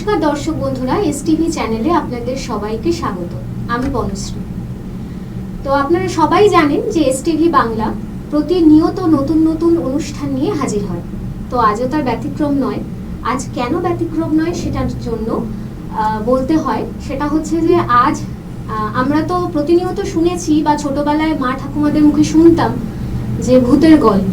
নমস্কার দর্শক বন্ধুরা এস টিভি চ্যানেলে আপনাদের সবাইকে স্বাগত। আমি বনশ্রী। তো আপনারা সবাই জানেন যে এস টিভি বাংলা প্রতিনিয়ত নতুন নতুন অনুষ্ঠান নিয়ে হাজির হয়। তো আজও তার ব্যতিক্রম নয়। আজ কেন ব্যতিক্রম নয় সেটার জন্য বলতে হয়, সেটা হচ্ছে যে আজ আমরা তো প্রতিনিয়ত শুনেছি বা ছোটবেলায় মা ঠাকুমাদের মুখে শুনতাম যে ভূতের গল্প।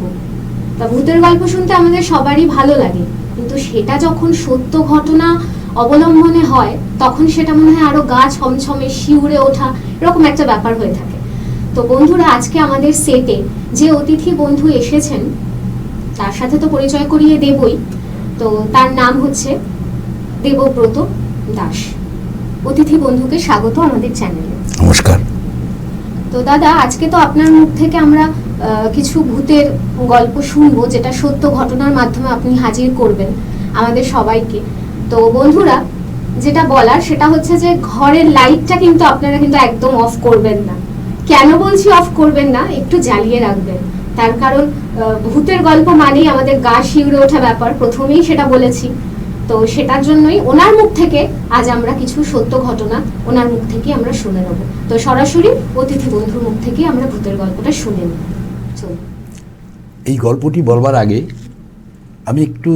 তা ভূতের গল্প শুনতে আমাদের সবারই ভালো লাগে। কিন্তু সেটা যখন সত্য ঘটনা অবলম্বনে হয় তখন সেটা মনে হয় আরও গা ছমছমে শিউরে ওঠা এরকম একটা ব্যাপার হয়ে থাকে। তো বন্ধুরা আজকে আমাদের সেটে যে অতিথি বন্ধু এসেছেন তার সাথে তো পরিচয় করিয়ে দেবই। তো তার নাম হচ্ছে দেবব্রত দাস। অতিথি বন্ধুকে স্বাগত আমাদের চ্যানেলে নমস্কার। তো দাদা আজকে তো আপনার মুখ থেকে আমরা আহ, কিছু ভূতের গল্প শুনব যেটা সত্য ঘটনার মাধ্যমে আপনি হাজির করবেন আমাদের সবাইকে। তো বন্ধুরা, যেটা বলার সেটা হচ্ছে যে ঘরের লাইটটা কিন্তু আপনারা কিন্তু একদম অফ করবেন না। কেন বলছি অফ করবেন না? একটু জ্বালিয়ে রাখবেন। তার কারণ ভূতের গল্প মানেই আমাদের গা শিউরে ওঠা ব্যাপার, প্রথমেই সেটা বলেছি। তো সেটার জন্যই ওনার মুখ থেকে আজ আমরা কিছু সত্য ঘটনা ওনার মুখ থেকে আমরা শুনে নেব। তো সরাসরি অতিথি বন্ধুর মুখ থেকে আমরা ভূতের গল্পটা শুনে নেব। এই গল্পটি বলবার আগে আমি একটু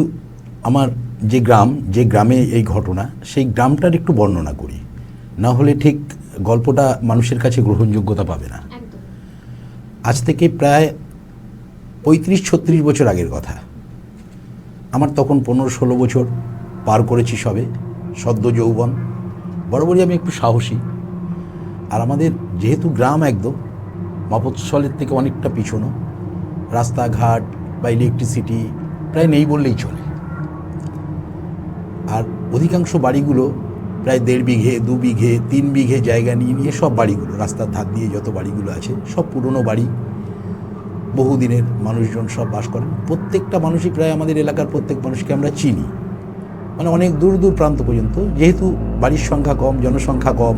আমার যে গ্রাম যে গ্রামে এই ঘটনা সেই গ্রামটার একটু বর্ণনা করি। না হলে ঠিক গল্পটা মানুষের কাছে গ্রহণযোগ্যতা পাবে না। আজ থেকে প্রায় পঁয়ত্রিশ ছত্রিশ বছর আগের কথা। আমার তখন পনেরো ষোলো বছর পার করেছি সবে সদ্য যৌবন। বরাবরই আমি একটু সাহসী। আর আমাদের যেহেতু গ্রাম একদম মফৎস্থলের থেকে অনেকটা পিছনো রাস্তাঘাট বা ইলেকট্রিসিটি প্রায় নেই বললেই চলে। আর অধিকাংশ বাড়িগুলো প্রায় দেড় বিঘে, দু বিঘে, তিন বিঘে জায়গা নিয়ে নিয়ে সব বাড়িগুলো, রাস্তার ধার দিয়ে যত বাড়িগুলো আছে, সব পুরনো বাড়ি। বহুদিনের মানুষজন সব বাস করেন। প্রত্যেকটা মানুষই প্রায় আমাদের এলাকার প্রত্যেক মানুষকে আমরা চিনি। মানে অনেক দূর দূর প্রান্ত পর্যন্ত। যেহেতু বাড়ির সংখ্যা কম, জনসংখ্যা কম,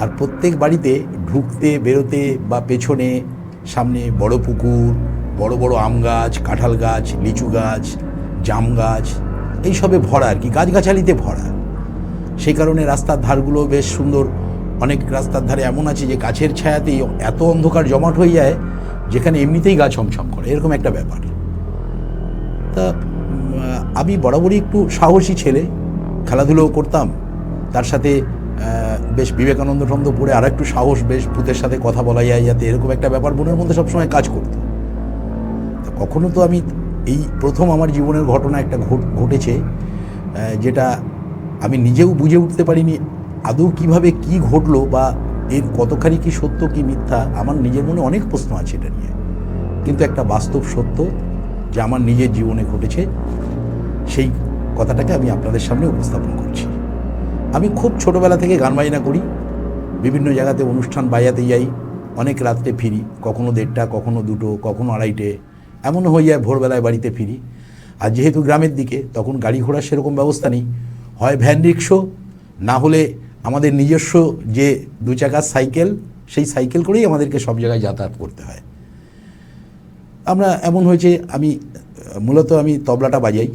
আর প্রত্যেক বাড়িতে ঢুকতে, বেরোতে বা পেছনে সামনে বড় পুকুর, বড় বড় আম গাছ, কাঁঠাল গাছ, লিচু গাছ, জাম গাছ এইসবে ভরা আর কি, গাছগাছালিতে ভরা। সেই কারণে রাস্তার ধারগুলো বেশ সুন্দর। অনেক রাস্তার ধারে এমন আছে যে গাছের ছায়াতেই এত অন্ধকার জমাট হয়ে যায় যেখানে এমনিতেই গা ছমছম করে। এরকম একটা ব্যাপার। তা আমি বরাবরই একটু সাহসী ছেলে। খেলাধুলোও করতাম। তার সাথে বেশ বিবেকানন্দ টন্দ পড়ে আর একটু সাহস, বেশ ভূতের সাথে কথা বলা যায় যাতে এরকম একটা ব্যাপার মনের মধ্যে সবসময় কাজ করতো। কখনো তো আমি এই প্রথম আমার জীবনের ঘটনা একটা ঘটেছে যেটা আমি নিজেও বুঝে উঠতে পারিনি, আদৌ কীভাবে কি ঘটলো বা এর কতখানি কি সত্য কি মিথ্যা, আমার নিজের মনে অনেক প্রশ্ন আছে এটা নিয়ে। কিন্তু একটা বাস্তব সত্য যে আমার নিজের জীবনে ঘটেছে, সেই কথাটাকে আমি আপনাদের সামনে উপস্থাপন করছি। আমি খুব ছোটবেলা থেকে গান বাজনা করি, বিভিন্ন জায়গাতে অনুষ্ঠান বাজাতে যাই, অনেক রাত্রে ফিরি, কখনো দেড়টা, কখনো দুটো, কখনো আড়াইটে এমন হয়ে যায় ভোরবেলায় বাড়িতে ফিরি। আর যেহেতু গ্রামের দিকে, তখন গাড়ি ঘোড়ার সেরকম ব্যবস্থা নেই। হয় ভ্যান রিক্সো, না হলে আমাদের নিজস্ব যে দু চাকার সাইকেল, সেই সাইকেল করেই আমাদেরকে সব জায়গায় যাতায়াত করতে হয়। আমরা এমন হয়েছে, আমি, মূলত আমি তবলাটা বাজাই।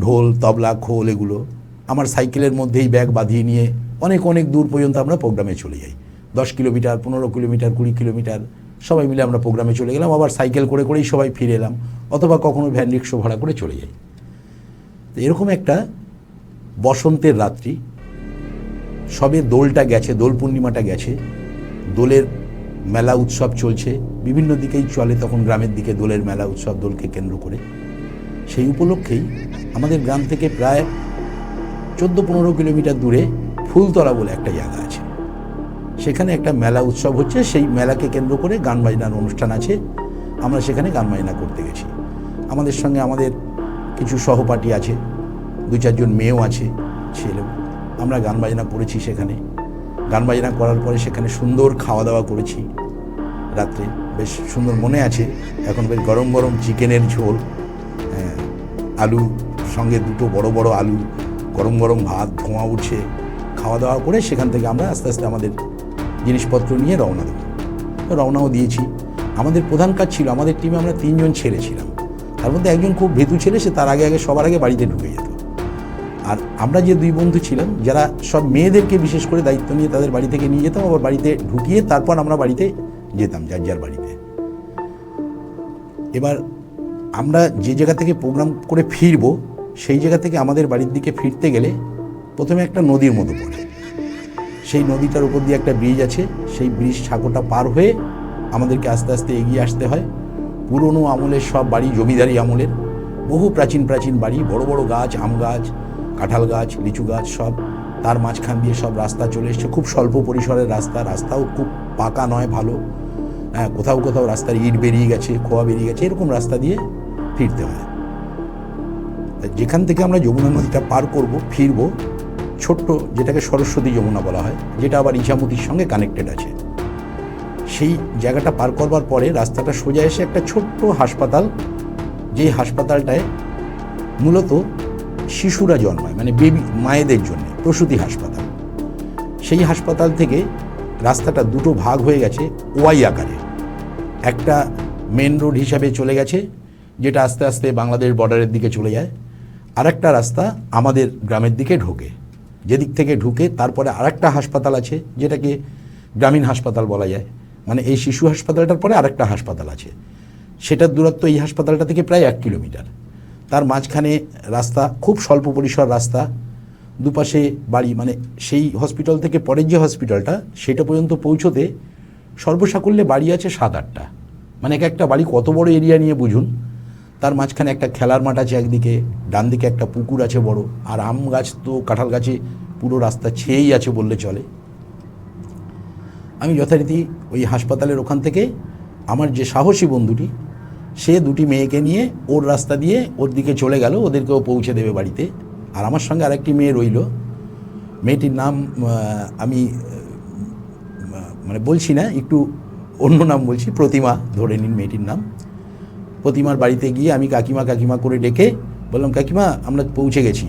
ঢোল, তবলা, খোল এগুলো আমার সাইকেলের মধ্যেই ব্যাগ বাঁধিয়ে নিয়ে অনেক অনেক দূর পর্যন্ত আমরা প্রোগ্রামে চলে যাই। দশ কিলোমিটার, পনেরো কিলোমিটার, কুড়ি কিলোমিটার সবাই মিলে আমরা প্রোগ্রামে চলে গেলাম, আবার সাইকেল করে করেই সবাই ফিরে এলাম, অথবা কখনো ভ্যান রিক্সো ভাড়া করে চলে যাই। তো এরকম একটা বসন্তের রাত্রি। সবে দোলটা গেছে, দোল পূর্ণিমাটা গেছে, দোলের মেলা উৎসব চলছে, বিভিন্ন দিকেই চলে তখন গ্রামের দিকে দোলের মেলা উৎসব দোলকে কেন্দ্র করে। সেই উপলক্ষেই আমাদের গ্রাম থেকে প্রায় চোদ্দ পনেরো কিলোমিটার দূরে ফুলতলা বলে একটা জায়গা আছে। সেখানে একটা মেলা উৎসব হচ্ছে সেই মেলাকে কেন্দ্র করে গান বাজনার অনুষ্ঠান আছে। আমরা সেখানে গান বাজনা করতে গেছি। আমাদের সঙ্গে আমাদের কিছু সহপাঠী আছে দু চারজন মেয়েও আছে ছেলে আমরা গান বাজনা করেছি সেখানে। গান বাজনা করার পরে সেখানে সুন্দর খাওয়া দাওয়া করেছি রাত্রে। বেশ সুন্দর মনে আছে এখন বেশ গরম গরম চিকেনের ঝোল হ্যাঁ, আলু সঙ্গে দুটো বড় বড় আলু গরম গরম ভাত ধোঁয়া উঠছে। খাওয়া দাওয়া করে সেখান থেকে আমরা আস্তে আস্তে আমাদের জিনিসপত্র নিয়ে রওনা দেবো। রওনাও দিয়েছি। আমাদের প্রধান কাজ ছিল, আমাদের টিমে আমরা তিনজন ছেলে ছিলাম। তার মধ্যে একজন খুব ভেতু ছেলে, সে তার আগে আগে সবার আগে বাড়িতে ঢুকে যেত। আর আমরা যে দুই বন্ধু ছিলাম, যারা সব মেয়েদেরকে বিশেষ করে দায়িত্ব নিয়ে তাদের বাড়ি থেকে নিয়ে যেতাম, আবার বাড়িতে ঢুকিয়ে তারপর আমরা বাড়িতে যেতাম, যার যার বাড়িতে। এবার আমরা যে জায়গা থেকে প্রোগ্রাম করে ফিরবো, সেই জায়গা থেকে আমাদের বাড়ির দিকে ফিরতে গেলে প্রথমে একটা নদীর মতো পড়ে। সেই নদীটার উপর দিয়ে একটা ব্রিজ আছে। সেই ব্রিজ ছাগোটা পার হয়ে আমাদেরকে আস্তে আস্তে এগিয়ে আসতে হয়। পুরনো আমলের সব বাড়ি জমিদারি আমলের। বহু প্রাচীন প্রাচীন বাড়ি, বড় বড় গাছ, আম গাছ, কাঁঠাল গাছ, লিচু গাছ সব তার মাঝখান দিয়ে সব রাস্তা চলে এসছে। খুব স্বল্প পরিসরের রাস্তা, রাস্তাও খুব পাকা নয়, ভালো। হ্যাঁ কোথাও কোথাও রাস্তার ইট বেরিয়ে গেছে, খোয়া বেরিয়ে গেছে, এরকম রাস্তা দিয়ে ফিরতে হয়। যেখান থেকে আমরা যমুনা নদীটা পার করব, ফিরবো ছোট্ট, যেটাকে সরস্বতী যমুনা বলা হয়, যেটা আবার ইছামতির সঙ্গে কানেক্টেড আছে। সেই জায়গাটা পার করবার পরে রাস্তাটা সোজা এসে একটা ছোট্ট হাসপাতাল, যেই হাসপাতালটায় মূলত শিশুরা জন্মায় মানে বেবি, মায়েদের জন্য প্রসূতি হাসপাতাল। সেই হাসপাতাল থেকে রাস্তাটা দুটো ভাগ হয়ে গেছে ওয়াই আকারে। একটা মেন রোড হিসাবে চলে গেছে, যেটা আস্তে আস্তে বাংলাদেশ বর্ডারের দিকে চলে যায় আর একটা রাস্তা আমাদের গ্রামের দিকে ঢোকে। যেদিক থেকে ঢুকে তারপরে আরেকটা হাসপাতাল আছে, যেটাকে গ্রামীণ হাসপাতাল বলা যায়। মানে এই শিশু হাসপাতালটার পরে আরেকটা হাসপাতাল আছে। সেটার দূরত্ব এই হাসপাতালটা থেকে প্রায় এক কিলোমিটার। তার মাঝখানে রাস্তা, খুব স্বল্প পরিসর রাস্তা। দুপাশে বাড়ি মানে সেই হসপিটাল থেকে পরের যে হসপিটালটা, সেটা পর্যন্ত পৌঁছতে সর্বসাকুল্যে বাড়ি আছে সাত আটটা। মানে এক একটা বাড়ি কত বড় এরিয়া নিয়ে বুঝুন। তার মাঝখানে একটা খেলার মাঠ আছে একদিকে ডান দিকে একটা পুকুর আছে বড়, আর আম গাছ তো কাঁঠাল গাছে পুরো রাস্তা ছেয়েই আছে বললে চলে। আমি যথারীতি ওই হাসপাতালের ওখান থেকে আমার যে সাহসী বন্ধুটি, সে দুটি মেয়েকে নিয়ে ওর রাস্তা দিয়ে ওর দিকে চলে গেল, ওদেরকেও পৌঁছে দেবে বাড়িতে। আর আমার সঙ্গে আরেকটি মেয়ে রইল। মেয়েটির নাম আমি মানে বলছি না, একটু অন্য নাম বলছি, প্রতিমা ধরে নিন মেয়েটির নাম। প্রতিমার বাড়িতে গিয়ে আমি কাকিমা কাকিমা করে ডেকে বললাম, কাকিমা, আমরা পৌঁছে গেছি।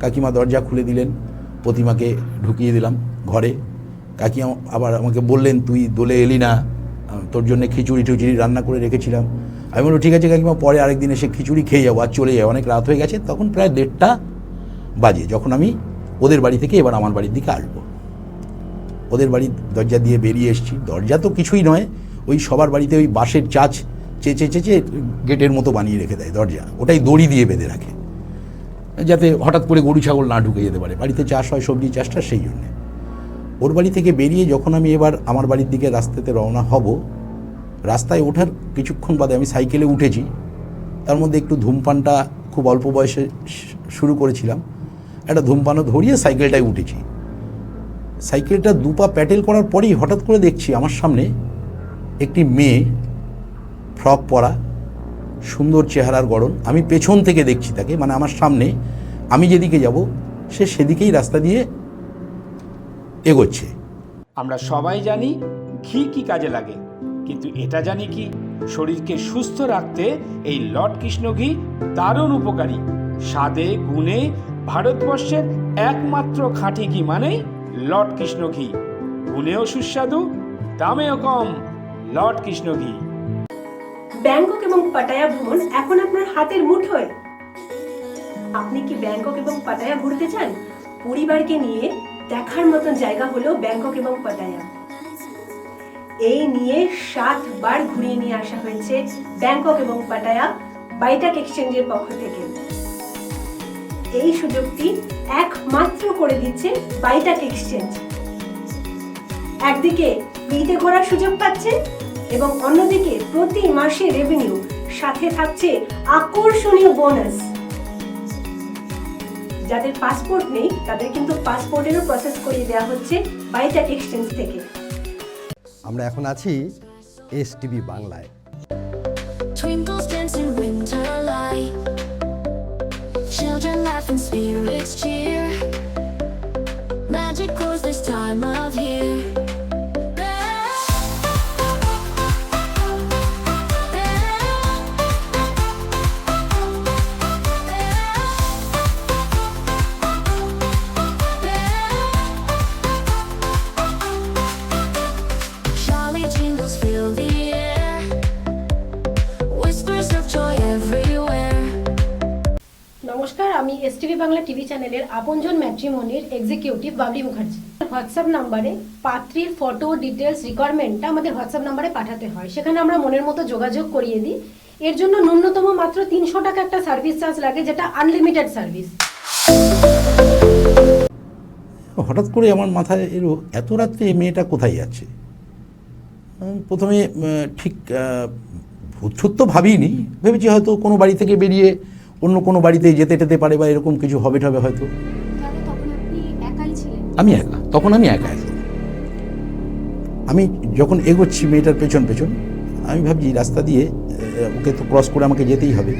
কাকিমা দরজা খুলে দিলেন, প্রতিমাকে ঢুকিয়ে দিলাম ঘরে। কাকিমা আবার আমাকে বললেন, তুই দোলে এলি না, তোর জন্য খিচুড়ি টুচুড়ি রান্না করে রেখেছিলাম। আমি বললাম, ঠিক আছে কাকিমা, পরে আরেকদিন এসে খিচুড়ি খেয়ে যাব, আর চলে যাব। অনেক রাত হয়ে গেছে, তখন প্রায় দেড়টা বাজে, যখন আমি ওদের বাড়ি থেকে এবার আমার বাড়ির দিকে আসব। ওদের বাড়ির দরজা দিয়ে বেরিয়ে এসেছি। দরজা তো কিছুই নয়, ওই সবার বাড়িতে ওই বাঁশের চাচ চেঁচে চেঁচে গেটের মতো বানিয়ে রেখে দেয় দরজা। ওটাই দড়ি দিয়ে বেঁধে রাখে। যাতে হঠাৎ করে গরু ছাগল না ঢুকে যেতে পারে। বাড়িতে চাষ হয়, সবজি চাষটা সেই জন্যে। ওর বাড়ি থেকে বেরিয়ে যখন আমি এবার আমার বাড়ির দিকে রাস্তাতে রওনা হব, রাস্তায় ওঠার কিছুক্ষণ বাদে আমি সাইকেলে উঠেছি। তার মধ্যে একটু ধূমপানটা খুব অল্প বয়সে শুরু করেছিলাম। একটা ধূমপানও ধরিয়ে সাইকেলটায় উঠেছি। সাইকেলটা দুপা প্যাটেল করার পরেই হঠাৎ করে দেখছি আমার সামনে একটি মেয়ে ফ্রক পরা, সুন্দর চেহারার গড়ন। আমি পেছন থেকে দেখছি তাকে মানে আমার সামনে। আমি যেদিকে যাব, সে সেদিকেই রাস্তা দিয়ে এগোচ্ছে। আমরা সবাই জানি ঘি কি কাজে লাগে, কিন্তু এটা জানি কি, শরীরকে সুস্থ রাখতে এই লর্ড কৃষ্ণ ঘি দারুণ উপকারী। স্বাদে, গুণে, ভারতবর্ষের একমাত্র খাঁটি ঘি মানেই লর্ড কৃষ্ণ ঘি। গুণেও সুস্বাদু, দামেও কম, লর্ড কৃষ্ণ ঘি। ব্যাংকক এবং পাটায়া ভ্রমণ এখন আপনার হাতের মুঠোয়? আপনি কি ব্যাংকক এবং পাটায়া ঘুরতে চান? পরিবারকে নিয়ে দেখার মতন জায়গা হলো ব্যাংকক এবং পাটায়া। এই নিয়ে সাতবার ঘুরিয়ে নিয়ে আসা হয়েছে ব্যাংকক এবং পাটায়া বাইটাক এক্সচেঞ্জের পক্ষ থেকে। এই সুযোগটি একমাত্র করে দিচ্ছে বাইটাক এক্সচেঞ্জ। একদিকে ঘোরার সুযোগ পাচ্ছেন এবং অন্যদিকে প্রতি মাসে রেভিনিউ সাথে থাকছে আকর্ষণীয় বোনাস যাদের পাসপোর্ট নেই তাদের কিন্তু পাসপোর্টেরও প্রসেস করিয়ে দেওয়া হচ্ছে বাইটাক এক্সচেঞ্জ থেকে আমরা এখন আছি এস টিভি বাংলায় Twinkles dance in winter light. Children laugh and spirits cheer. Magic grows this time of year. আমি এস টিভি বাংলা টিভি চ্যানেলের আপনজন ম্যাট্রিমনির এক্সিকিউটিভ বাবলি মুখার্জি। হোয়াটসঅ্যাপ নাম্বারে পাত্রীর ফটো ডিটেলস রিকোয়ারমেন্টটা আমাদের হোয়াটসঅ্যাপ নাম্বারে পাঠাতে হয়। সেখানে আমরা মনের মতো যোগাযোগ করিয়ে দিই। এর জন্য ন্যূনতম মাত্র তিনশো টাকা একটা সার্ভিস চার্জ লাগে, যেটা আনলিমিটেড সার্ভিস হঠাৎ করে আমার মাথায় এলো, এত রাত্রে মেয়েটা কোথায় যাচ্ছে প্রথমে ঠিক ভূত তো ভাবিনি। ভেবেছি হয়তো কোনো বাড়ি থেকে বেরিয়ে অন্য কোনো বাড়িতে যেতে টেতে পারে বা এরকম কিছু হবে টবে হয়তো। আমি একা। তখন আমি একা আমি যখন এগোচ্ছি মেয়েটার পেছন পেছন আমি ভাবছি রাস্তা দিয়ে ওকে তো ক্রস করে আমাকে যেতেই হবে।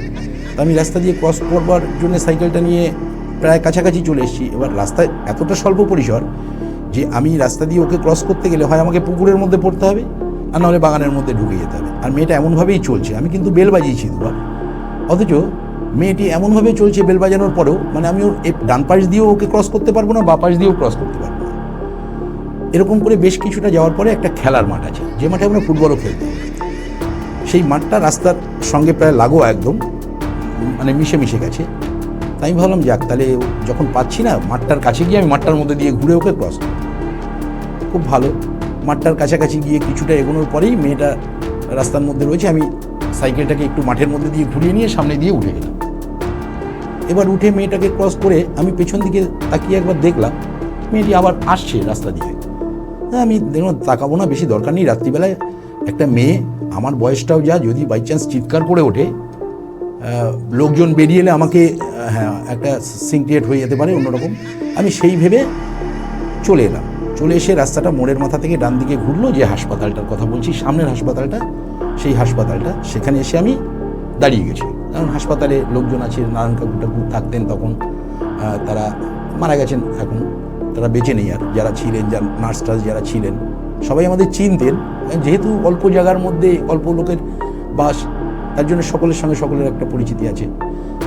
আমি রাস্তা দিয়ে ক্রস করবার জন্য সাইকেলটা নিয়ে প্রায় কাছাকাছি চলে এসেছি। এবার রাস্তায় এতটা স্বল্প পরিসর যে আমি রাস্তা দিয়ে ওকে ক্রস করতে গেলে হয় আমাকে পুকুরের মধ্যে পড়তে হবে আর নাহলে বাগানের মধ্যে ঢুকে যেতে হবে। আর মেয়েটা এমনভাবেই চলছে। আমি কিন্তু বেল বাজিয়েছি দুবার। অথচ মেয়েটি এমনভাবে চলছে বেল বাজানোর পরেও মানে আমি ওর ডান পাশ দিয়েও ওকে ক্রস করতে পারব না, বা পাশ দিয়েও ক্রস করতে পারব না। এরকম করে বেশ কিছুটা যাওয়ার পরে একটা খেলার মাঠ আছে, যে মাঠে আমরা ফুটবলও খেলতাম সেই মাঠটা রাস্তার সঙ্গে প্রায় লাগোয়া একদম মানে মিশে মিশে গেছে। তাই আমি ভাবলাম, যাক, তাহলে যখন পাচ্ছি না, মাঠটার কাছে গিয়ে আমি মাঠটার মধ্যে দিয়ে ঘুরে ওকে ক্রস করব। খুব ভালো। মাঠটার কাছাকাছি গিয়ে কিছুটা এগোনোর পরেই মেয়েটা রাস্তার মধ্যে রয়েছে, আমি সাইকেলটাকে একটু মাঠের মধ্যে দিয়ে ঘুরিয়ে নিয়ে সামনে দিয়ে উঠে গেলাম। এবার উঠে মেয়েটাকে ক্রস করে আমি পেছন দিকে তাকিয়ে একবার দেখলাম, মেয়েটি আবার আসছে রাস্তা দিয়ে। তা আমি দেখলাম তাকাবো না, বেশি দরকার নেই। রাত্রিবেলায় একটা মেয়ে, আমার বয়সটাও যা, যদি বাই চান্স চিৎকার করে ওঠে লোকজন বেরিয়ে এলে আমাকে হ্যাঁ একটা সিং ক্রিয়েট হয়ে যেতে পারে অন্যরকম। আমি সেই ভেবে চলে এলাম। চলে এসে রাস্তাটা মোড়ের মাথা থেকে ডান দিকে ঘুরলো, যে হাসপাতালটার কথা বলছি, সামনের হাসপাতালটা, সেই হাসপাতালটা, সেখানে এসে আমি দাঁড়িয়ে গেছি। কারণ হাসপাতালে লোকজন আছে, নারায়ণ কাকু টাকু থাকতেন তখন তারা মারা গেছেন এখন, তারা বেঁচে নেই আর, যারা ছিলেন, যারা নার্স টার্স যারা ছিলেন, সবাই আমাদের চিনতেন যেহেতু অল্প জায়গার মধ্যে অল্প লোকের বাস, তার জন্য সকলের সঙ্গে সকলের একটা পরিচিতি আছে।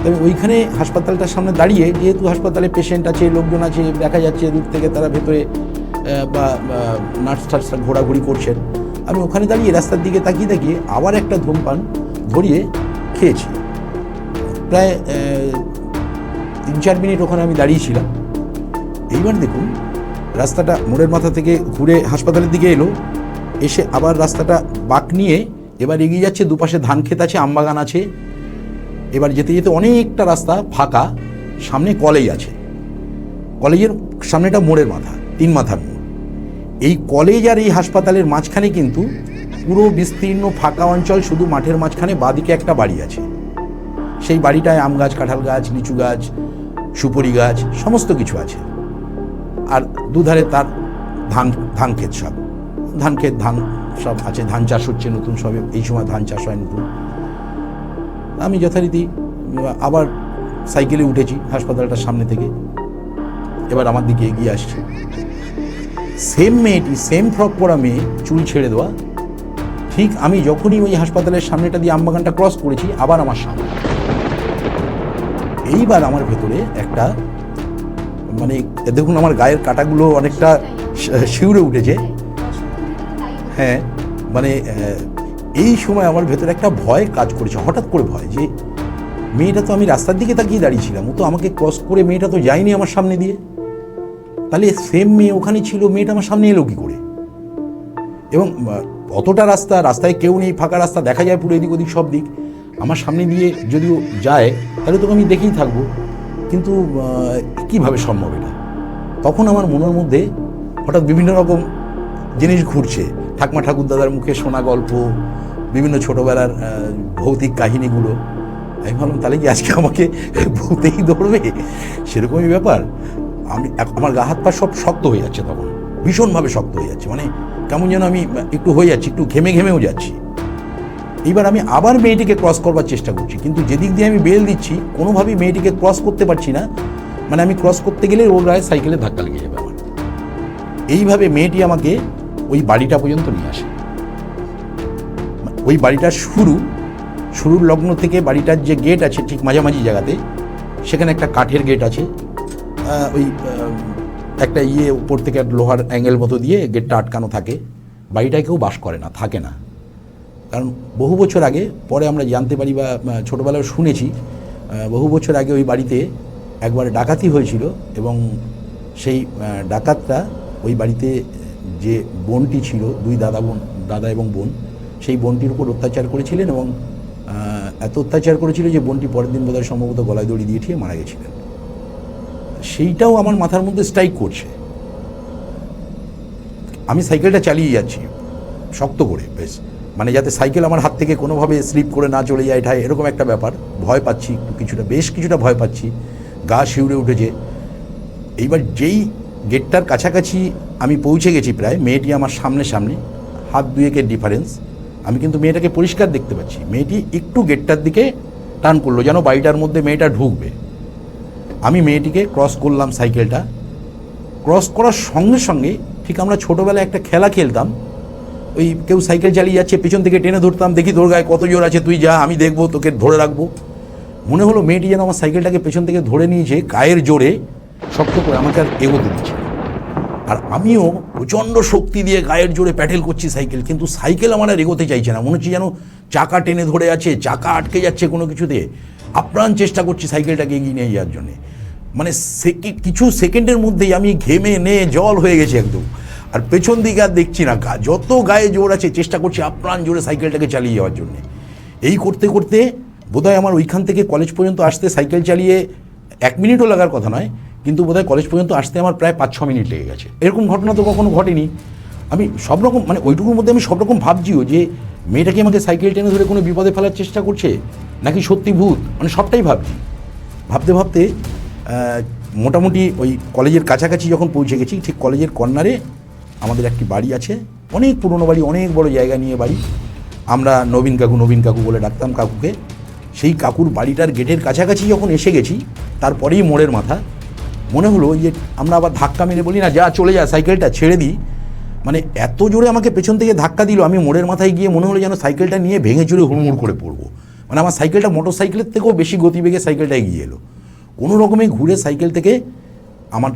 তবে ওইখানে হাসপাতালটার সামনে দাঁড়িয়ে, যেহেতু হাসপাতালে পেশেন্ট আছে, লোকজন আছে, দেখা যাচ্ছে দূর থেকে তারা ভেতরে বা নার্স টার্সরা ঘোরাঘুরি করছেন। আমি ওখানে দাঁড়িয়ে রাস্তার দিকে তাকিয়ে তাকিয়ে আবার একটা ধূমপান ধরিয়ে খেয়েছি। প্রায় তিন চার মিনিট ওখানে আমি দাঁড়িয়েছিলাম এইবার দেখুন, রাস্তাটা মোড়ের মাথা থেকে ঘুরে হাসপাতালের দিকে এলো, এসে আবার রাস্তাটা বাঁক নিয়ে এবার এগিয়ে যাচ্ছে, দুপাশে ধান ক্ষেত আছে আমবাগান আছে। এবার যেতে যেতে অনেকটা রাস্তা ফাঁকা, সামনে কলেজ আছে। কলেজের সামনেটা মোড়ের মাথা, তিন মাথার মোড়। এই কলেজ আর এই হাসপাতালের মাঝখানে কিন্তু পুরো বিস্তীর্ণ ফাঁকা অঞ্চল, শুধু মাঠের মাঝখানে, বাদিকে একটা বাড়ি আছে। সেই বাড়িটায় আম গাছ, কাঁঠাল গাছ, লিচু গাছ, সুপারি গাছ, সমস্ত কিছু আছে। আর দুধারে তার ধান ধান ক্ষেত সব। ধান ক্ষেত, ধান সব আছে, ধান চাষ হচ্ছে নতুন সবে, এই সময় ধান চাষ হয় নতুন। আমি যথারীতি, আবার সাইকেলে উঠেছি হাসপাতালটার সামনে থেকে। এবার আমার দিকে এগিয়ে আসছে। সেম মেয়েটি সেম ফ্রক পরা মেয়ে, চুল ছেড়ে দেওয়া। ঠিক আমি যখনই ওই হাসপাতালের সামনেটা দিয়ে আমবাগানটা ক্রস করেছি, আবার আমার সামনে। এইবার আমার ভেতরে একটা মানে দেখুন আমার গায়ের কাটাগুলো অনেকটা শিউরে উঠেছে। হ্যাঁ মানে এই সময় আমার ভেতরে একটা ভয় কাজ করেছে, হঠাৎ করে ভয় যে মেয়েটা তো আমি রাস্তার দিকে তাকিয়ে দাঁড়িয়েছিলাম, ও তো আমাকে ক্রস করে মেয়েটা তো যায়নি আমার সামনে দিয়ে। তাহলে সেম মেয়ে ওখানে ছিল, মেয়েটা আমার সামনে এলো কী করে? এবং অতটা রাস্তা, রাস্তায় কেউ নেই, ফাঁকা রাস্তা, দেখা যায় পুরো এদিক ওদিক সব দিক। আমার সামনে দিয়ে যদিও যায়, তাহলে তোকে আমি দেখেই থাকব। কিন্তু কীভাবে সম্ভব এটা? তখন আমার মনের মধ্যে হঠাৎ বিভিন্ন রকম জিনিস ঘুরছে। ঠাকমা ঠাকুর দাদার মুখে শোনা গল্প, বিভিন্ন ছোটোবেলার ভৌতিক কাহিনীগুলো। আমি ভাবলাম, তাহলে কি আজকে আমাকে ভূতেই ধরবে? সেরকমই ব্যাপার। আমি, আমার গা হাত পা সব শক্ত হয়ে যাচ্ছে তখন। ভীষণভাবে শক্ত হয়ে যাচ্ছে। মানে কেমন যেন আমি একটু হয়ে যাচ্ছি, একটু ঘেমে ঘেমেও যাচ্ছি। এইবার আমি আবার মেয়েটিকে ক্রস করবার চেষ্টা করছি। কিন্তু যেদিক দিয়ে আমি বেল দিচ্ছি, কোনোভাবেই মেয়েটিকে ক্রস করতে পারছি না। মানে আমি ক্রস করতে গেলে ওর গায়ে সাইকেলে ধাক্কা লেগে যাবে আমার। এইভাবে মেয়েটি আমাকে ওই বাড়িটা পর্যন্ত নিয়ে আসে। ওই বাড়িটার শুরু, শুরুর লগ্ন থেকে বাড়িটার যে গেট আছে ঠিক মাঝামাঝি জায়গাতে, সেখানে একটা কাঠের গেট আছে। ওই একটা ইয়ে উপর থেকে লোহার অ্যাঙ্গেল মতো দিয়ে গেটটা আটকানো থাকে। বাড়িটায় কেউ বাস করে না, থাকে না। কারণ বহু বছর আগে পরে আমরা জানতে পারি বা ছোটবেলায় শুনেছি বহু বছর আগে ওই বাড়িতে একবার ডাকাতি হয়েছিল এবং সেই আহ, ডাকাতরা ওই বাড়িতে যে বোনটি ছিল দুই দাদা বোন দাদা এবং বোন সেই বোনটির উপর অত্যাচার করেছিলেন এবং এত অত্যাচার করেছিল যে বোনটি পরের দিন বোধহয় সম্ভবত গলায় দড়ি দিয়ে ঠিয়ে মারা গেছিলেন। সেইটাও আমার মাথার মধ্যে স্ট্রাইক করছে। আমি সাইকেলটা চালিয়ে যাচ্ছি শক্ত করে বেশ। মানে যাতে সাইকেল আমার হাত থেকে কোনোভাবে স্লিপ করে না চলে যায় ঠায় এরকম একটা ব্যাপার। ভয় পাচ্ছি, কিছুটা, বেশ কিছুটা ভয় পাচ্ছি। গা শিউড়ে উঠেছে। এইবার যেই গেটটার কাছাকাছি আমি পৌঁছে গেছি প্রায়, মেয়েটি আমার সামনে সামনে, হাত দুয়েকের ডিফারেন্স আমি কিন্তু মেয়েটাকে পরিষ্কার দেখতে পাচ্ছি। মেয়েটি একটু গেটটার দিকে টান করল, যেন বাড়িটার মধ্যে মেয়েটা ঢুকবে। আমি মেয়েটিকে ক্রস করলাম সাইকেলটা। ক্রস করার সঙ্গে সঙ্গে, ঠিক আমরা ছোটোবেলায় একটা খেলা খেলতাম ওই কেউ সাইকেল চালিয়ে যাচ্ছে, পেছন থেকে টেনে ধরতাম, দেখি তোর গায়ে কত জোর আছে, তুই যা, আমি দেখব, তোকে ধরে রাখব। মনে হলো মেয়েটি যেন আমার সাইকেলটাকে পেছন থেকে ধরে নিয়েছে, গায়ের জোরে শক্ত করে আমাকে আর এগোতে দিচ্ছে আর আমিও প্রচণ্ড শক্তি দিয়ে গায়ের জোরে প্যাটেল করছি সাইকেল, কিন্তু সাইকেল আমার আর এগোতে চাইছে না। মনে হচ্ছে যেন চাকা টেনে ধরে আছে, চাকা আটকে যাচ্ছে কোনো কিছুতে। আপ্রাণ চেষ্টা করছি সাইকেলটাকে এগিয়ে নিয়ে যাওয়ার জন্যে। মানে কিছু সেকেন্ডের মধ্যেই আমি ঘেমে নে, জল হয়ে গেছে একদম। আর পেছন দিকে আর দেখছি না গা- যত গায়ে জোর আছে, চেষ্টা করছি আপ্রাণ জোরে সাইকেলটাকে চালিয়ে যাওয়ার জন্যে। এই করতে করতে বোধহয় আমার ওইখান থেকে কলেজ পর্যন্ত আসতে সাইকেল চালিয়ে এক মিনিটও লাগার কথা নয়, কিন্তু বোধহয় কলেজ পর্যন্ত আসতে আমার প্রায় পাঁচ ছ মিনিট লেগে গেছে। এরকম ঘটনা তো কখনো ঘটেনি। আমি সব রকম মানে ওইটুকুর মধ্যে আমি সব রকম ভাবছিও যে মেয়েটাকে আমাকে সাইকেল টেনে ধরে কোনো বিপদে ফেলার চেষ্টা করছে, নাকি সত্যি ভূত? মানে সবটাই ভাবছি। ভাবতে ভাবতে মোটামুটি ওই কলেজের কাছাকাছি যখন পৌঁছে গেছি, ঠিক কলেজের কর্নারে আমাদের একটি বাড়ি আছে, অনেক পুরনো বাড়ি, অনেক বড় জায়গা নিয়ে বাড়ি। আমরা নবীন কাকু নবীন কাকু বলে ডাকতাম কাকুকে। সেই কাকুর বাড়িটার গেটের কাছাকাছি যখন এসে গেছি, তারপরেই মোড়ের মাথা। মনে হলো যে আমরা আবার ধাক্কা মেরে বলি, না, যা, চলে যা, সাইকেলটা ছেড়ে দিই মানে এত জোরে আমাকে পেছন থেকে ধাক্কা দিল, আমি মোড়ের মাথায় গিয়ে মনে হলো যেন সাইকেলটা নিয়ে ভেঙে চুরে হুড়মুড় করে পড়ব। মানে আমার সাইকেলটা মোটর সাইকেলের থেকেও বেশি গতিবেগে সাইকেলটা এগিয়ে এলো। কোনো রকমে ঘুরে সাইকেল থেকে আমার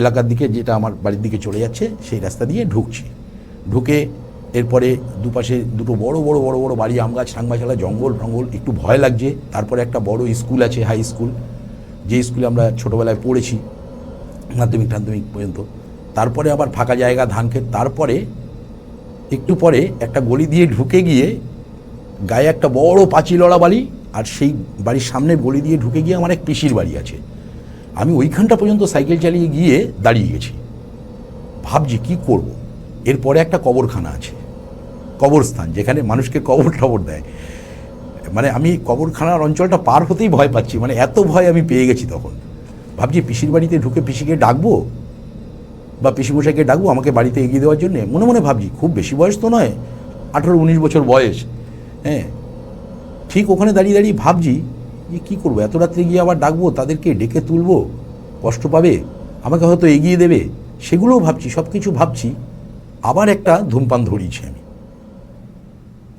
এলাকার দিকে যেটা আমার বাড়ির দিকে চলে যাচ্ছে, সেই রাস্তা দিয়ে ঢুকছি। ঢুকে এরপরে দুপাশে দুটো বড় বড় বড় বড় বাড়ি, আম গাছ টাংগাছালা জঙ্গল টঙ্গল একটু ভয় লাগছে। তারপরে একটা বড় স্কুল আছে, হাই স্কুল। যে স্কুলে আমরা ছোটোবেলায় পড়েছি, মাধ্যমিক টাধ্যমিক পর্যন্ত। তারপরে আবার ফাঁকা জায়গা, ধান ক্ষেত। তারপরে একটু পরে একটা গলি দিয়ে ঢুকে গিয়ে গায়ে একটা বড় পাঁচিলড়া বাড়ি আর সেই বাড়ির সামনে গলি দিয়ে ঢুকে গিয়ে আমার এক পিসির বাড়ি আছে। আমি ওইখানটা পর্যন্ত সাইকেল চালিয়ে গিয়ে দাঁড়িয়ে গেছি। ভাবছি কি করব। এরপরে একটা কবরখানা আছে, কবরস্থান, যেখানে মানুষকে কবর টবর দেয়। মানে আমি কবরখানার অঞ্চলটা পার হতেই ভয় পাচ্ছি মানে এত ভয় আমি পেয়ে গেছি তখন। ভাবছি পিসির বাড়িতে ঢুকে পিসিকে ডাকবো, বা পিসিমশাইকে ডাকবো আমাকে বাড়িতে এগিয়ে দেওয়ার জন্যে। মনে মনে ভাবছি, খুব বেশি বয়স তো নয়, আঠেরো উনিশ বছর বয়স হ্যাঁ। ঠিক ওখানে দাঁড়িয়ে দাঁড়িয়ে ভাবছি যে কী করব? এত রাত্রে গিয়ে আবার ডাকবো, তাদেরকে ডেকে তুলবো? কষ্ট পাবে? আমাকে হয়তো এগিয়ে দেবে? সেগুলোও ভাবছি সব কিছু ভাবছি। আবার একটা ধূমপান ধরিয়েছি আমি।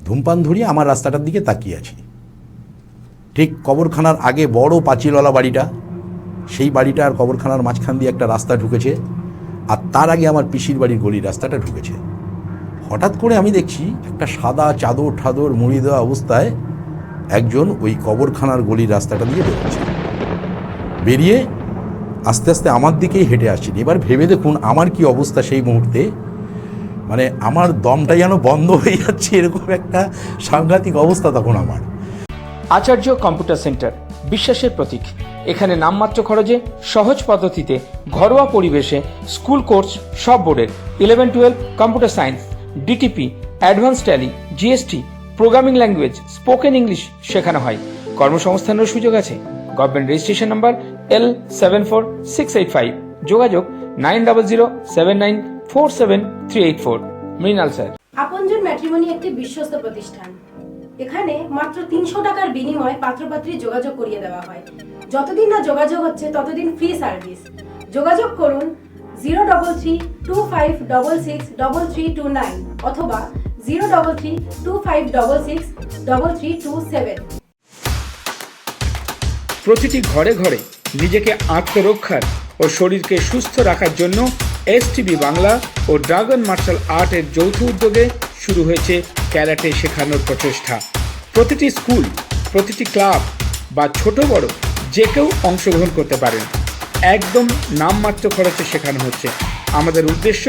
ধূমপান ধরিয়ে আমার রাস্তাটার দিকে তাকিয়ে আছি। ঠিক কবরখানার আগে বড় পাঁচিলওয়ালা বাড়িটা, সেই বাড়িটা আর কবরখানার মাঝখান দিয়ে একটা রাস্তা ঢুকেছে, আর তার আগে আমার পিসির বাড়ির গলির রাস্তাটা ঢুকেছে। হঠাৎ করে আমি দেখছি একটা সাদা চাদর ঠাদর মুড়ি দেওয়া অবস্থায় একজন ওই কবরখানার গলির রাস্তাটা দিয়ে বেরোচ্ছে। বেরিয়ে আস্তে আস্তে আমার দিকেই হেঁটে আসছেন এবার ভেবে দেখুন আমার কি অবস্থা সেই মুহূর্তে। মানে আমার দমটা যেন বন্ধ হয়ে যাচ্ছে, এরকম একটা সাংঘাতিক অবস্থা তখন আমার। আচার্য কম্পিউটার সেন্টার, বিশ্বাসের প্রতীক। এখানে নামমাত্র খরচে, সহজ পদ্ধতিতে, ঘরোয়া পরিবেশে, স্কুল কোর্স, সব বোর্ডের। Eleven, twelve, computer science, DTP advance tally, GST programming language spoken English শেখানো হয়। কর্মসংস্থানের সুযোগ আছে। Government registration number L seven four six eight five যোগাযোগ nine double zero seven nine four seven three eight four Mrinal sir. Aponjon matrimony একটি বিশ্বস্ত প্রতিষ্ঠান। এখানে মাত্র তিনশো টাকার বিনিময়ে পাত্রপাত্রী যোগাযোগ করিয়ে দেওয়া হয়। যতদিন না যোগাযোগ হচ্ছে, ততদিন ফ্রি সার্ভিস যোগাযোগ করুন zero double three two five double six double three two nine অথবা zero double three two five double six double three two seven প্রতিটি ঘরে ঘরে নিজেকে আত্মরক্ষার ও শরীরকে সুস্থ রাখার জন্য এসটিভি বাংলা ও ড্রাগন মার্শাল আর্টের যৌথ উদ্যোগে শুরু হয়েছে ক্যারাটে শেখানোর প্রচেষ্টা। প্রতিটি স্কুল, প্রতিটি ক্লাব বা ছোট বড় যে কেউ অংশগ্রহণ করতে পারেন। একদম নামমাত্র খরচে শেখানো হচ্ছে। আমাদের উদ্দেশ্য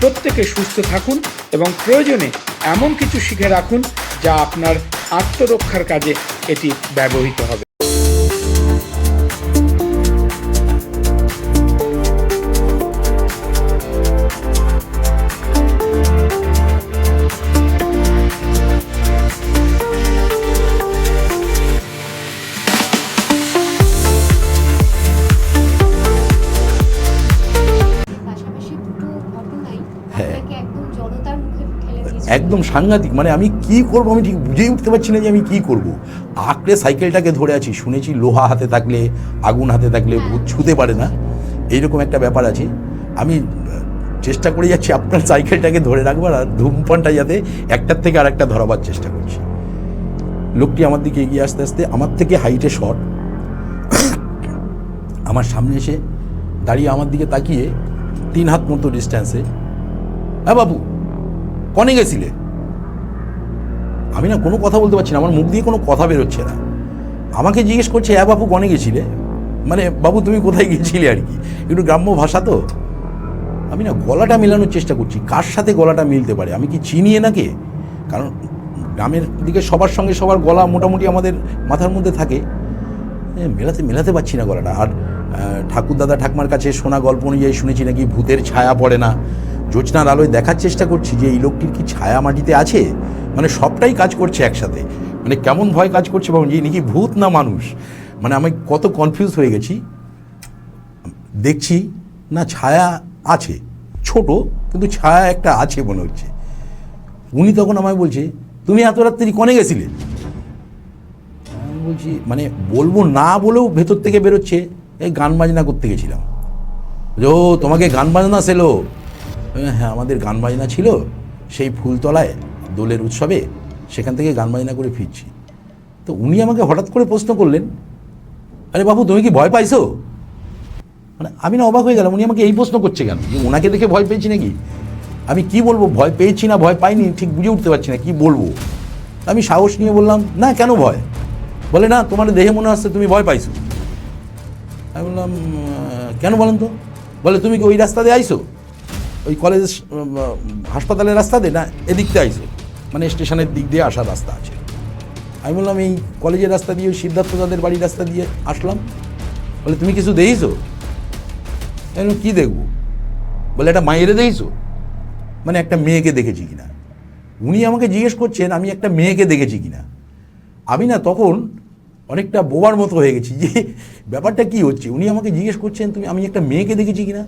প্রত্যেকে সুস্থ থাকুন এবং প্রয়োজনে এমন কিছু শিখে রাখুন যা আপনার আত্মরক্ষার কাজে এটি ব্যবহৃত হবে। একদম সাংঘাতিক মানে আমি কি করব আমি ঠিক বুঝেই উঠতে পারছি না যে আমি কি করব। আঁকড়ে সাইকেলটাকে ধরে আছি, শুনেছি লোহা হাতে থাকলে, আগুন হাতে থাকলে ভূত ছুতে পারে না। এইরকম একটা ব্যাপার আছে। আমি চেষ্টা করে যাচ্ছি আপনার সাইকেলটাকে ধরে রাখবার, আর ধূমপানটা যাতে একটার থেকে আর একটা ধরাবার চেষ্টা করছি। লোকটি আমার দিকে এগিয়ে আসতে আসতে আমার থেকে হাইটে শর্ট। আমার সামনে এসে দাঁড়িয়ে আমার দিকে তাকিয়ে তিন হাত মতো ডিস্ট্যান্সে হ্যাঁ বাবু কনে গেছিলে? আমি না কোনো কথা বলতে পারছি না আমার মুখ দিয়ে কোনো কথা বেরোচ্ছে না। আমাকে জিজ্ঞেস করছে হ্যাঁ বাবু কনে গেছিলে? মানে বাবু তুমি কোথায় গিয়েছিলে আর কি? একটু গ্রাম্য ভাষা তো? আমি না গলাটা মেলানোর চেষ্টা করছি কার সাথে গলাটা মিলতে পারে? আমি কি চিনি এনাকে? কারণ গ্রামের দিকে সবার সঙ্গে সবার গলা মোটামুটি আমাদের মাথার মধ্যে থাকে। এ, মেলাতে মেলাতে পারছি না গলাটা। আর ঠাকুর দাদা ঠাকুমার কাছে শোনা গল্প অনুযায়ী শুনেছি নাকি ভূতের ছায়া পড়ে না। জোছনার আলোয় দেখার চেষ্টা করছি যে এই লোকটির কি ছায়া মাটিতে আছে? মানে সবটাই কাজ করছে একসাথে। মানে কেমন ভয় কাজ করছে বাবু যে নাকি ভূত না মানুষ? মানে আমি কত কনফিউজ হয়ে গেছি। দেখছি না ছায়া আছে, ছোট, কিন্তু ছায়া একটা আছে মনে হচ্ছে। উনি তখন আমায় বলছে, তুমি এত রাত্রি কনে গেছিলে? আমি বলছি মানে বলব না বলেও ভেতর থেকে বেরোচ্ছে, এই গান বাজনা করতে গেছিলাম। ও, তোমাকে গান বাজনা সেলো হ্যাঁ আমাদের গান বাজনা ছিল সেই ফুলতলায় দোলের উৎসবে, সেখান থেকে গান বাজনা করে ফিরছি। তো উনি আমাকে হঠাৎ করে প্রশ্ন করলেন, আরে বাবু, তুমি কি ভয় পাইছো? মানে আমি না অবাক হয়ে গেলাম, উনি আমাকে এই প্রশ্ন করছে কেন? যে ওনাকে দেখে ভয় পেয়েছি নাকি? আমি কি বলব, ভয় পেয়েছি না, ভয় পাইনি, ঠিক বুঝে উঠতে পারছি না, কি বলব? আমি সাহস নিয়ে বললাম, না, কেন ভয়? বলে, না, তোমার দেহে মনে হচ্ছে তুমি ভয় পাইছো। আমি বললাম কেন বলেন তো? বলে, তুমি কি ওই রাস্তা দিয়ে আইছো? ওই কলেজ হাসপাতালের রাস্তা দিয়ে না, এদিক দিয়ে আইছো। মানে স্টেশনের দিক দিয়ে আসার রাস্তা আছে। আমি বললাম, এই কলেজের রাস্তা দিয়ে, ওই সিদ্ধার্থ দাদের বাড়ির রাস্তা দিয়ে আসলাম। বলে, তুমি কিছু দেখেছ? আমি কী দেখব? বলে, একটা মায়েরে দেখেছ? মানে একটা মেয়েকে দেখেছি কিনা? উনি আমাকে জিজ্ঞেস করছেন, আমি একটা মেয়েকে দেখেছি কিনা? আমি না তখন অনেকটা বোবার মতো হয়ে গেছি যে, ব্যাপারটা কি হচ্ছে? উনি আমাকে জিজ্ঞেস করছেন, তুমি, আমি একটা মেয়েকে দেখেছি কিনা?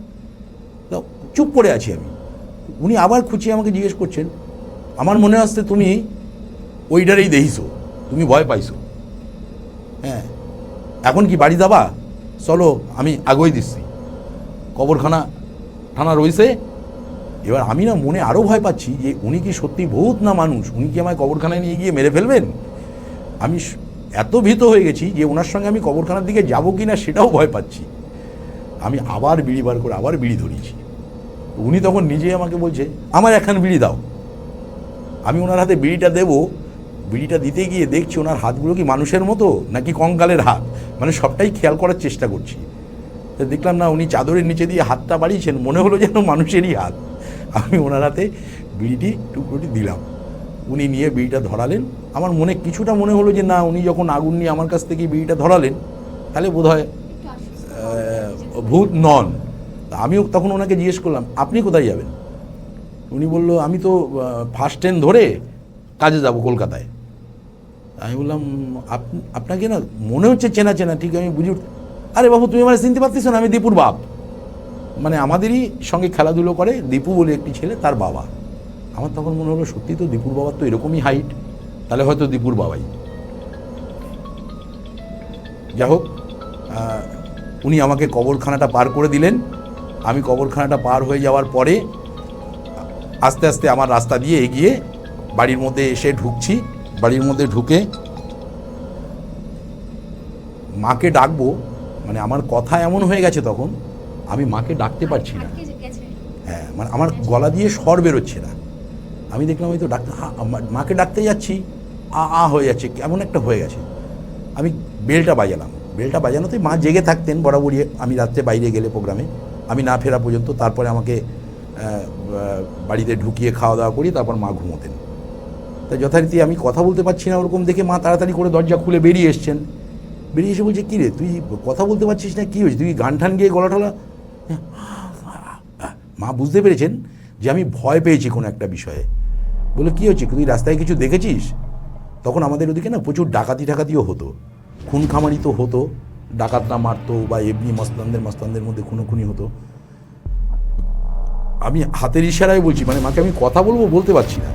তো চুপ করে আছি আমি। উনি আবার খুঁচিয়ে আমাকে জিজ্ঞেস করছেন, আমার মনে আসছে তুমি ওইটারেই দেখিছো, তুমি ভয় পাইছো। হ্যাঁ এখন কি বাড়ি যাবা? চলো, আমি আগোই দিচ্ছি। কবরখানা থানা রয়েছে। এবার আমি না মনে আরও ভয় পাচ্ছি যে উনি কি সত্যি বহুত না মানুষ? উনি কি আমায় কবরখানায় নিয়ে গিয়ে মেরে ফেলবেন? আমি এত ভীত হয়ে গেছি যে ওনার সঙ্গে আমি কবরখানার দিকে যাব কি না সেটাও ভয় পাচ্ছি। আমি আবার বিড়ি বার করে আবার বিড়ি ধরিয়েছি। উনি তখন নিজে আমাকে বলছে, আমার একখান বিড়ি দাও। আমি ওনার হাতে বিড়িটা দেবো। বিড়িটা দিতে গিয়ে দেখছি ওনার হাতগুলো কি মানুষের মতো, নাকি কঙ্কালের হাত? মানে সবটাই খেয়াল করার চেষ্টা করছি। দেখলাম না, উনি চাদরের নিচে দিয়ে হাতটা বাড়িয়েছেন, মনে হলো যেন মানুষেরই হাত। আমি ওনার হাতে বিড়িটি, টুকরোটি দিলাম। উনি নিয়ে বিড়িটা ধরালেন। আমার মনে কিছুটা মনে হলো যে না, উনি যখন আগুন নিয়ে আমার কাছ থেকে বিড়িটা ধরালেন, তাহলে বোধ হয় একটু ভূত নন। আমিও তখন ওনাকে জিজ্ঞেস করলাম, আপনি কোথায় যাবেন? উনি বলল, আমি তো ফার্স্ট ট্রেন ধরে কাজে যাব কলকাতায়। আমি বললাম, "আপ- আপনাকে না মনে হচ্ছে চেনা চেনা, ঠিক আমি বুঝি আরে বাবু, তুমি আমার চিনতে পারতেছো না, আমি দীপুর বাপ। মানে আমাদেরই সঙ্গে খেলাধুলো করে দীপু বলে একটি ছেলে, তার বাবা। আমার তখন মনে হলো, সত্যি তো দীপুর বাবার তো এরকমই হাইট তাহলে হয়তো দীপুর বাবাই। যাই হোক উনি আমাকে কবরখানাটা পার করে দিলেন। আমি কবরখানাটা পার হয়ে যাওয়ার পরে আস্তে আস্তে আমার রাস্তা দিয়ে এগিয়ে বাড়ির মধ্যে এসে ঢুকছি। বাড়ির মধ্যে ঢুকে মাকে ডাকবো মানে আমার কথা এমন হয়ে গেছে তখন আমি মাকে ডাকতে পারছি না। হ্যাঁ মানে আমার গলা দিয়ে স্বর বেরোচ্ছে না। আমি দেখলাম হয়তো ডাক্তার মাকে ডাকতে যাচ্ছি আ আ হয়ে যাচ্ছে কেমন একটা হয়ে গেছে। আমি বেলটা বাজালাম। বেলটা বাজানোতে মা জেগে থাকতেন বরাবরই আমি রাত্রে বাইরে গেলে প্রোগ্রামে। আমি না ফেরা পর্যন্ত তারপরে আমাকে বাড়িতে ঢুকিয়ে খাওয়া দাওয়া করি তারপর মা ঘুমোতেন। তা যথারীতি আমি কথা বলতে পারছি না ওরকম দেখে মা তাড়াতাড়ি করে দরজা খুলে বেরিয়ে এসছেন। বেরিয়ে এসে বলছে, কী রে, তুই কথা বলতে পারছিস না? কী হয়েছে? তুই গান ঠান গিয়ে গলা টলা মা বুঝতে পেরেছেন যে আমি ভয় পেয়েছি কোনো একটা বিষয়ে। বলে কী হচ্ছে তুই রাস্তায় কিছু দেখেছিস? তখন আমাদের ওদিকে না প্রচুর ডাকাতি টাকাতিও হতো। খুন খামারি তো হতো। ডাকাতরা মারতো বা এমনি মস্তানদের মস্তানদের মধ্যে খুনোখুনি হতো। আমি হাতের ইশারায় বলছি মানে মাকে আমি কথা বলব বলতে পারছি না।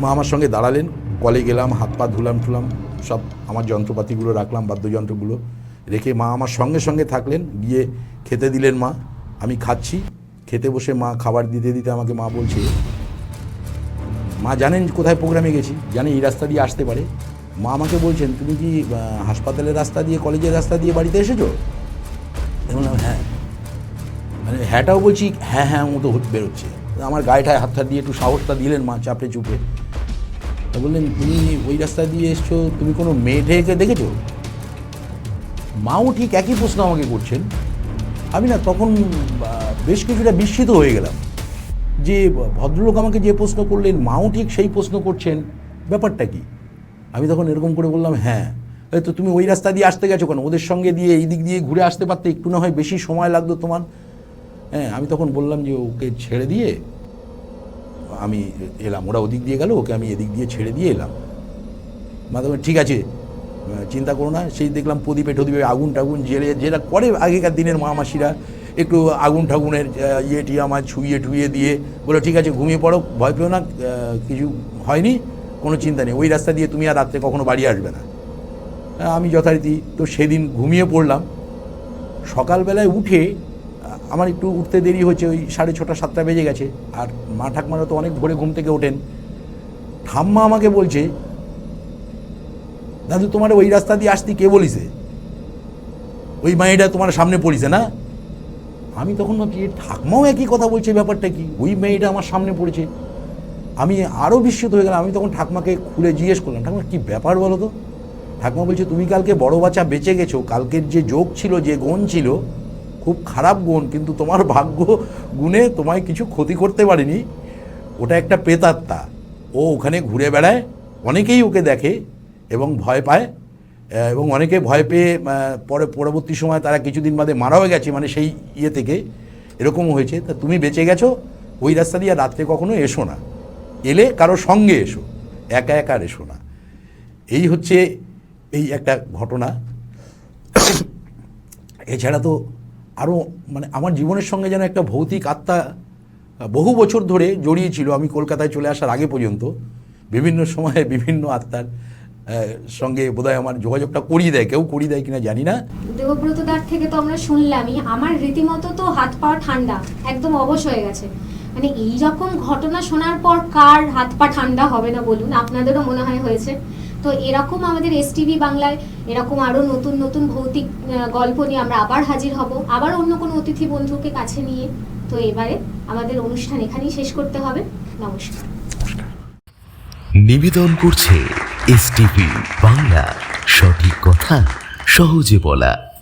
মা আমার সঙ্গে দাঁড়ালেন, কলে গেলাম, হাত পা ধুলাম টুলাম সব আমার যন্ত্রপাতিগুলো রাখলাম, বাদ্যযন্ত্রগুলো রেখে মা আমার সঙ্গে সঙ্গে থাকলেন, গিয়ে খেতে দিলেন মা। আমি খাচ্ছি, খেতে বসে মা খাবার দিতে দিতে আমাকে মা বলছে, মা জানেন কোথায় প্রোগ্রামে গেছি? জানেন এই রাস্তা দিয়ে আসতে পারে? মা আমাকে বলছেন, তুমি কি হাসপাতালের রাস্তা দিয়ে, কলেজের রাস্তা দিয়ে বাড়িতে এসেছ? বললাম হ্যাঁ। মানে হ্যাঁটাও বলছি হ্যাঁ হ্যাঁ মতো বেরোচ্ছে। আমার গায়েটায় হাতটা দিয়ে একটু সাহসটা দিলেন মা চাপড়ে চুপে তা বললেন, তুমি ওই রাস্তা দিয়ে এসছো, তুমি কোনো মেয়ে ঠেকে দেখেছ? মাও ঠিক একই প্রশ্ন আমাকে করছেন। আমি না তখন বেশ কিছুটা বিস্মিত হয়ে গেলাম যে, ভদ্রলোক আমাকে যে প্রশ্ন করলেন, মাও ঠিক সেই প্রশ্ন করছেন। ব্যাপারটা কি? আমি তখন এরকম করে বললাম হ্যাঁ। তো তুমি ওই রাস্তা দিয়ে আসতে গেছো কেন? ওদের সঙ্গে দিয়ে এই দিক দিয়ে ঘুরে আসতে পারতে একটু না হয় বেশি সময় লাগতো তোমার? হ্যাঁ আমি তখন বললাম যে ওকে ছেড়ে দিয়ে আমি এলাম। ওরা ওদিক দিয়ে গেল ওকে আমি এদিক দিয়ে ছেড়ে দিয়ে এলাম। মা তখন ঠিক আছে চিন্তা করো না সেই দেখলাম প্রদীপে ঠদীপে আগুন টাগুন জেলে যেটা করে আগেকার দিনের মা মাসিরা একটু আগুন ঠাগুনের আহ, ইয়ে টিয়ে আমার ছুঁয়ে টুইয়ে দিয়ে বলো ঠিক আছে ঘুমিয়ে পড়ো ভয় পেও না কিছু হয়নি। কোনো চিন্তা নেই। ওই রাস্তা দিয়ে তুমি আর রাত্রে কখনো বাড়ি আসবে না। আমি যথারীতি তো সেদিন ঘুমিয়ে পড়লাম। সকালবেলায় উঠে আমার একটু উঠতে দেরি হচ্ছে ওই সাড়ে ছটা, সাতটা বেজে গেছে। আর মা ঠাকমারা তো অনেক ভোরে ঘুম থেকে ওঠেন। ঠাম্মা আমাকে বলছে, দাদু, তোমার ওই রাস্তা দিয়ে আসতে কে বলিছে? ওই মেয়েটা তোমার সামনে পড়িছে না? আমি তখন ভাবছি ঠাকমাও একই কথা বলছে, ব্যাপারটা কি? ওই মেয়েটা আমার সামনে পড়েছে। আমি আরও বিস্মিত হয়ে গেলাম। আমি তখন ঠাকমাকে খুলে জিজ্ঞেস করলাম, ঠাকমা, কী ব্যাপার বলো তো? ঠাকমা বলছে, তুমি কালকে বড় বাচ্চা বেঁচে গেছো। কালকের যে যোগ ছিল, যে গুণ ছিল, খুব খারাপ গুণ, কিন্তু তোমার ভাগ্য গুণে তোমায় কিছু ক্ষতি করতে পারেনি। ওটা একটা প্রেতাত্মা। ও ওখানে ঘুরে বেড়ায়, অনেকেই ওকে দেখে এবং ভয় পায় এবং অনেকে ভয় পেয়ে পরে পরবর্তী সময় তারা কিছুদিন বাদে মারাও গেছে মানে সেই ইয়ে থেকে। এরকমও হয়েছে। তা তুমি বেঁচে গেছো, ওই রাস্তা দিয়ে রাত্রে কখনো এসো না। এলে কারও সঙ্গে এসো, একা একা এসো না। এই হচ্ছে এই একটা ঘটনা। এছাড়া তো আরও মানে আমার জীবনের সঙ্গে যেন একটা ভৌতিক আত্মা বহু বছর ধরে জড়িয়ে ছিল আমি কলকাতায় চলে আসার আগে পর্যন্ত। বিভিন্ন সময়ে বিভিন্ন আত্মার সঙ্গে বোধহয় আমার যোগাযোগটা করিয়ে দেয়। কেউ করিয়ে দেয় কিনা জানি না। দেবব্রত দার থেকে তো আমরা শুনলামই। আমার রীতিমতো তো হাত পা ঠান্ডা, একদম অবশ হয়ে গেছে। মানে এই রকম ঘটনা শোনার পর কার হাত পা ঠান্ডা হবে না বলুন? আপনাদেরও মনে হয় হয়েছে। তো এরকম আমাদের এস টিভি বাংলায় এরকম আরও নতুন নতুন ভৌতিক গল্প নিয়ে আমরা আবার হাজির হব। আবার অন্য কোনো অতিথি বন্ধুকে কাছে নিয়ে। তো এবারে আমাদের অনুষ্ঠান এখানেই শেষ করতে হবে। নমস্কার। নিবেদন করছে এস বাংলা। সঠিক কথা, সহজে বলা।